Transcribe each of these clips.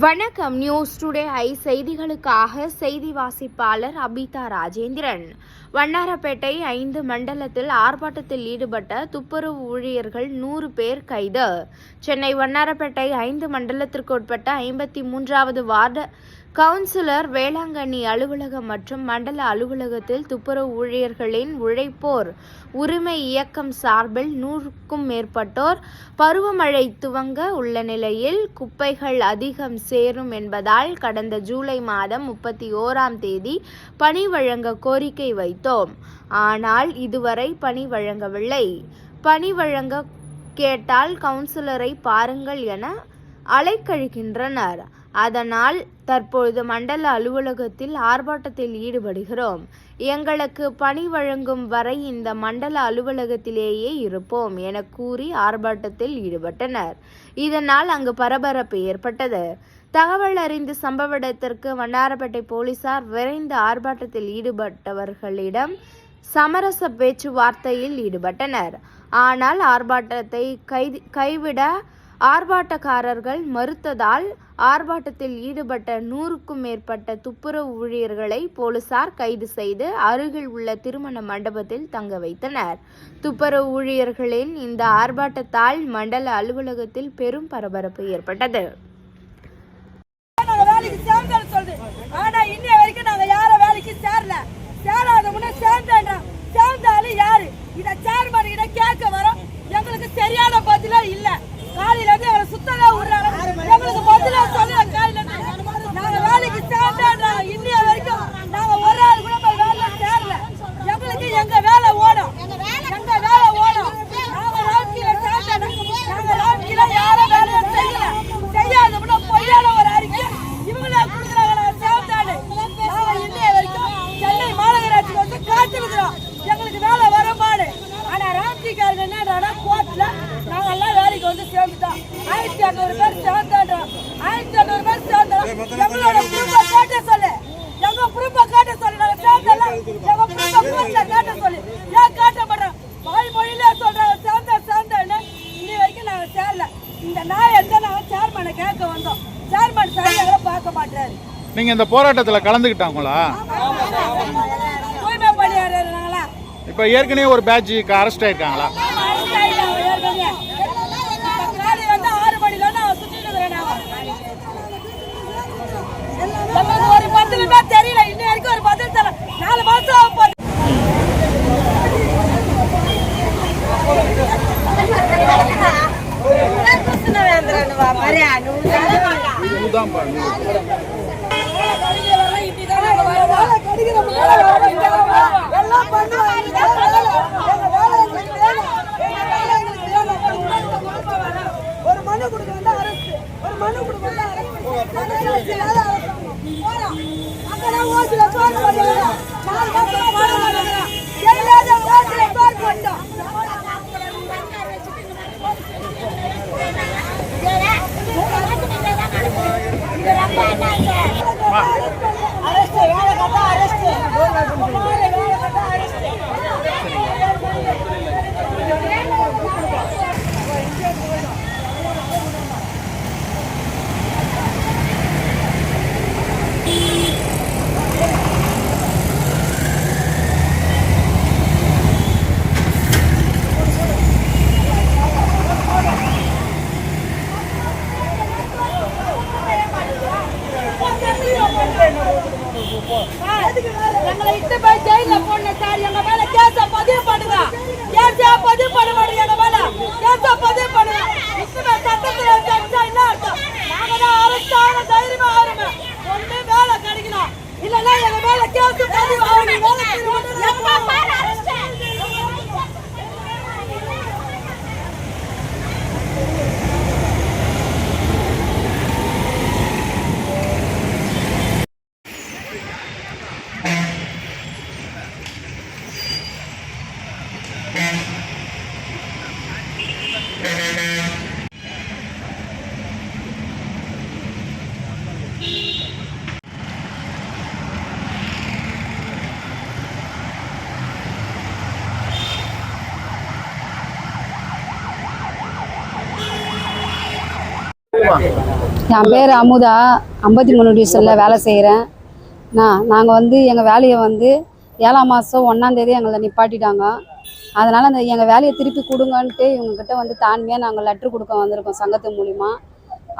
வணக்கம். News today I செய்திகளுக்காக செய்தி வாசிப்பாளர் அபிதா ராஜேந்திரன். வண்ணாரப்பேட்டை ஐந்து மண்டலத்தில் ஆர்ப்பாட்டத்தில் ஈடுபட்ட துப்புரவு ஊழியர்கள் நூறு பேர் கைது. சென்னை வண்ணாரப்பேட்டை ஐந்து மண்டலத்திற்கு உட்பட்ட ஐம்பத்தி மூன்றாவது வார்டு கவுன்சிலர் வேளாங்கண்ணி அலுவலகம் மற்றும் மண்டல அலுவலகத்தில் துப்புரவு ஊழியர்களின் உழைப்போர் உரிமை இயக்கம் சார்பில் நூறுக்கும் மேற்பட்டோர் பருவமழை துவங்க உள்ள நிலையில் குப்பைகள் அதிகம் சேரும் என்பதால் கடந்த ஜூலை மாதம் முப்பத்தி ஓராம் தேதி பணி வழங்க கோரிக்கை வைத்தோம். ஆனால் இதுவரை பணி வழங்கவில்லை. பணி வழங்க கேட்டால் கவுன்சிலரை பாருங்கள் என அலைக்கழிக்கின்றனர் அதனால் தற்பொழுது மண்டல அலுவலகத்தில் ஆர்ப்பாட்டத்தில் ஈடுபடுகிறோம். எங்களுக்கு பணி வழங்கும் வரை இந்த மண்டல அலுவலகத்திலேயே இருப்போம் என கூறி ஆர்ப்பாட்டத்தில் ஈடுபட்டனர். இதனால் அங்கு பரபரப்பு ஏற்பட்டது. தகவல் அறிந்த சம்பவ இடத்திற்கு வண்ணாரப்பேட்டை போலீசார் விரைந்து ஆர்ப்பாட்டத்தில் ஈடுபட்டவர்களிடம் சமரச பேச்சுவார்த்தையில் ஈடுபட்டனர். ஆனால் ஆர்ப்பாட்டத்தை கைது கைவிட ஆர்ப்பாட்டக்காரர்கள் மறுத்ததால் ஆர்ப்பாட்டத்தில் ஈடுபட்ட நூறுக்கும் மேற்பட்ட துப்புரவு ஊழியர்களை போலீசார் கைது செய்து அருகில் உள்ள திருமண மண்டபத்தில் தங்க வைத்தனர். துப்புரவு ஊழியர்களின் இந்த ஆர்ப்பாட்டத்தால் மண்டல அலுவலகத்தில் பெரும் பரபரப்பு ஏற்பட்டது. ஆனா இன்னைய வரைக்கும் நாங்க யார வேலைக்கு சேரல. சேராத முன்ன சேர்ந்தோம் சேர்ந்தாலும் யாரு இத சேர்மன் கிட்ட கேட்க வரோம் எங்களுக்கு சரியான பதிலே இல்ல காலையில இருந்து அவரை சுத்தவே விடுறாங்க எங்களுக்கு பதிலே சொல்லல காலையில இருந்து நாங்க வேலைக்கு சேர்ந்தோம் இன்னைய வரைக்கும் நாங்க ஒரு ஆள் கூட போய் வேலையில சேரல எங்களுக்கு எங்க வேலை ஓடும் எங்க வேலை ஓடும் நாங்க ராட்சியில சேர்ந்தோம் நாங்க ராட்சியில யாரும் வேலையை செய்யல செய்யாத முன்ன பொய்யான ஒரு அறிக்கை இவங்களே கொடுக்குறாங்க நாங்க சேர்ந்தாடு நாங்க இன்னைய வரைக்கும் சென்னை மாநகராட்சிக்கு வந்து காத்திருக்கிறோம் எங்களுக்கு வேலை வருமானு ஆனா ராட்சிக்காரங்க என்னடா கோர்ட்ல நாங்க எல்லாம் வேலைக்கு வந்து சேர்ந்துட்டோம் ஆயிரத்தி அறுநூறு பேர் சேர்ந்தோம் ஆயிரத்தி அறுநூறு பேர் சேர்ந்தோம் எங்களோட ப்ரூஃபை கேட்ட சொல்லு எங்க ப்ரூஃபை கேட்ட சொல்லு நாங்க சேர்ந்தல எங்க ப்ரூஃபை கோர்ட்ல கேட்ட சொல்லு ஏன் காட்ட மாட்டோம் வாய்மொழியிலே சொல்றாங்க சேர்ந்த சேர்ந்தேன்னு இன்னி வரைக்கும் நாங்க சேரல இந்த நாய் எந்த நாங்க சேர்மனை கேட்க வந்தோம் சேர்மன் சரியாக பார்க்க மாட்டாரு நீங்க இந்த போராட்டத்துல கலந்துக்கிட்டாங்களா? நாங்களா இப்ப ஏற்கனவே ஒரு பேட்ச் அரெஸ்ட் ஆயிருக்காங்களா அரசு ஆயிட்டாங்க ஏற்கனவே. இப்ப காலையில இருந்து ஆறு மணில இருந்து அவன் சுத்திட்டு இருக்கிறேன் நாங்க. எங்களுக்கு ஒரு பதிலுமே தெரியல இன்னி வரைக்கும் ஒரு பதில் தர நாலு மாசம் ஆக போகுது. இதுதான் பாருங்க எல்லாம் பண்ணுவாங்க ஒரு மனு கொடுக்க வந்து அரசு ஒரு மனு கொடுக்க வந்து அரசு போறோம் அங்கதான் ஓட்டுல சோறு பண்ணுறோம் நாலு மாசம் போட மாட்டேங்கிறோம் எல்லாரும் ஓட்டுல சோறு பண்ணோம் அரசு வேலை கட்டா அரசு வேலை கட்டா அரசு எங்களை இட்டு போய் ஜெயில போடணும் சார் எங்க மேல கேஸ பதிவு பண்ணுங்க கேஸ பதிவு பண்ண மாட்டேங்க எங்க மேல பதிவு என் பேர் அமுதா. ஐம்பத்தி மூணு டிவிஷனில் வேலை செய்கிறேன் நான் நாங்கள் வந்து எங்கள் வேலையை வந்து ஏழாம் மாதம் ஒன்றாந்தேதி எங்களை நிப்பாட்டிட்டாங்க. அதனால் அந்த எங்கள் வேலையை திருப்பி கொடுங்கன்ட்டு இவங்கக்கிட்ட வந்து தாண்மையாக நாங்கள் லெட்ரு கொடுக்க வந்திருக்கோம் சங்கத்து மூலிமா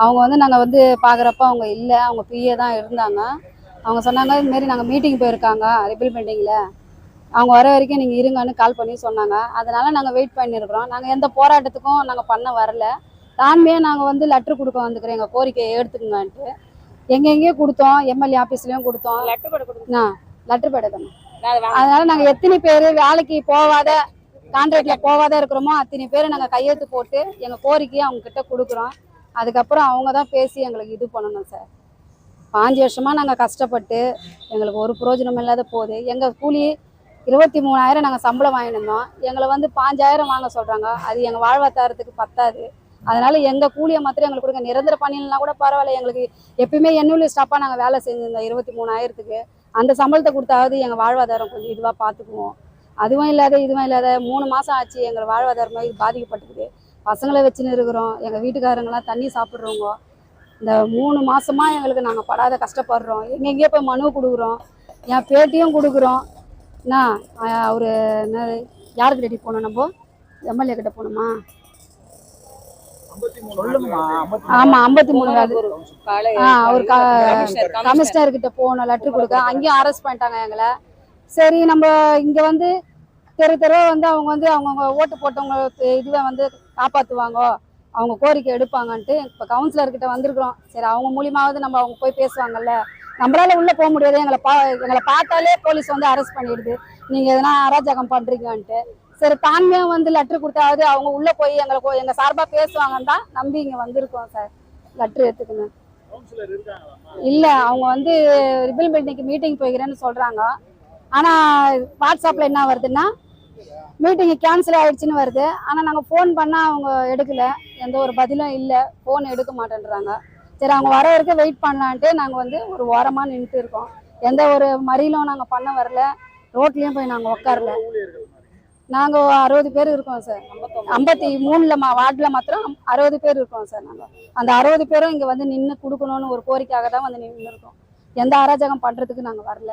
அவங்க வந்து நாங்கள் வந்து பார்க்குறப்ப அவங்க இல்லை அவங்க பிஏ தான் இருந்தாங்க. அவங்க சொன்னாங்க இதுமாரி நாங்கள் மீட்டிங் போயிருக்காங்க ரிபில் பெண்டிங்கில் அவங்க வர வரைக்கும் நீங்கள் இருங்கன்னு கால் பண்ணி சொன்னாங்க. அதனால் நாங்கள் வெயிட் பண்ணியிருக்கிறோம் நாங்கள் எந்த போராட்டத்துக்கும் நாங்கள் பண்ண வரல. தான்மையாக நாங்கள் வந்து லெட்ரு கொடுக்க வந்துக்கிறோம். எங்கள் கோரிக்கையை எடுத்துக்கங்கன்ட்டு. எங்கெங்கேயோ கொடுத்தோம். எம்எல்ஏ ஆஃபீஸ்லேயும் கொடுத்தோம். லெட்டர் போட நான் லெட்ரு நான் வாங்க. அதனால நாங்கள் எத்தனை பேர் வேலைக்கு போகாத கான்ட்ராக்ட்ல போகாத இருக்கிறோமோ அத்தனை பேர் நாங்கள் கையெழுத்து போட்டு எங்கள் கோரிக்கையை அவங்க கிட்ட கொடுக்குறோம். அதுக்கப்புறம் அவங்க தான் பேசி எங்களுக்கு இது பண்ணணும் சார். பாஞ்சு வருஷமாக நாங்கள் கஷ்டப்பட்டு எங்களுக்கு ஒரு பிரயோஜனம் இல்லாத போகுது எங்கள் கூலி இருபத்தி மூணாயிரம் நாங்கள் சம்பளம் வாங்கிட்டு இருந்தோம் எங்களை வந்து பாஞ்சாயிரம் வாங்க சொல்கிறாங்க அது எங்கள் வாழ்வாதாரத்துக்கு பத்தாது. அதனால எங்கள் கூலியை மாத்திரம் எங்களுக்கு கொடுங்க. நிரந்தர பணியிலனா கூட பரவாயில்ல. எங்களுக்கு எப்பயுமே எண்ணூலி ஸ்டாப்பாக நாங்கள் வேலை செஞ்சிருந்தோம் இருபத்தி மூணாயிரத்துக்கு அந்த சம்பளத்தை கொடுத்தாவது எங்கள் வாழ்வாதாரம் கொஞ்சம் இதுவாக பார்த்துக்குவோம் அதுவும் இல்லாத இதுவும் இல்லாத மூணு மாதம் ஆச்சு எங்கள் வாழ்வாதாரம் இது பாதிக்கப்பட்டுக்குது. பசங்களை வச்சுன்னு இருக்கிறோம். எங்கள் வீட்டுக்காரங்களாம் தண்ணி சாப்பிட்றவங்க. இந்த மூணு மாசமா எங்களுக்கு நாங்கள் படாத கஷ்டப்படுறோம். எங்கெங்கேயோ போய் மனு கொடுக்குறோம். என் பேட்டியும் கொடுக்குறோம். என்ன அவர் என்ன யாருக்கு ரெடி போகணும் நம்ம? எம்எல்ஏ கிட்ட போகணுமா ஆமா ஐம்பத்தி மூணு வேலை ஆ அவர் கமிஷனர் கிட்ட போகணும் லெட்டர் கொடுக்க. அங்கேயும் அரெஸ்ட் பண்ணிட்டாங்க எங்களை. சரி நம்ம இங்க வந்து தெரு தெரு வந்து அவங்க வந்து அவங்கவுங்க ஓட்டு போட்டவங்க இதுவை வந்து காப்பாத்துவாங்க. அவங்க கோரிக்கை எடுப்பாங்கன்ட்டு இப்போ கவுன்சிலர் கிட்ட வந்திருக்கிறோம். சரி அவங்க மூலியமாவது நம்ம அவங்க போய் பேசுவாங்கல்ல. நம்மளால உள்ள போக முடியாது. எங்களை பா எங்களை பார்த்தாலே போலீஸ் வந்து அரெஸ்ட் பண்ணிடுது. நீங்க எதனா அராஜகம் பண்றீங்கன்ட்டு. சரி தான்மையா வந்து லெட்டர் கொடுத்தாவது அவங்க உள்ள போய் எங்களை கோ- எங்க சார்பா பேசுவாங்கன்னு தான் நம்பி இங்க வந்திருக்கோம் சார் லெட்டர் எடுத்துக்கணும் இல்ல அவங்க வந்து ரிபில் பில்டிங்க்கு மீட்டிங் போய்க்கிறேன்னு சொல்றாங்க. ஆனா வாட்ஸ்அப்ல என்ன வருதுன்னா மீட்டிங் கேன்சல் ஆயிடுச்சுன்னு வருது. ஆனா நாங்க ஃபோன் பண்ணா அவங்க எடுக்கல. எந்த ஒரு பதிலும் இல்ல. ஃபோன் எடுக்க மாட்டேன்றாங்க. சரி அவங்க வர வரைக்கும் வெயிட் பண்ணலான்ட்டு நாங்க வந்து ஒரு ஓரமா நின்றுட்டு இருக்கோம். எந்த ஒரு மறியலும் நாங்க பண்ண வரல. ரோட்லயும் போய் நாங்க உட்காரல நாங்க அறுபது பேர் இருக்கோம் சார். ஐம்பத்தி மூணுல மா வார்டுல மாத்திரம் அறுபது பேர் இருக்கோம் சார் நாங்க. அந்த அறுபது பேரும் இங்க வந்து நின்று கொடுக்கணும்னு ஒரு கோரிக்கையாக தான் வந்து நின்று இருக்கோம் எந்த அராஜகம் பண்றதுக்கு நாங்க வரல.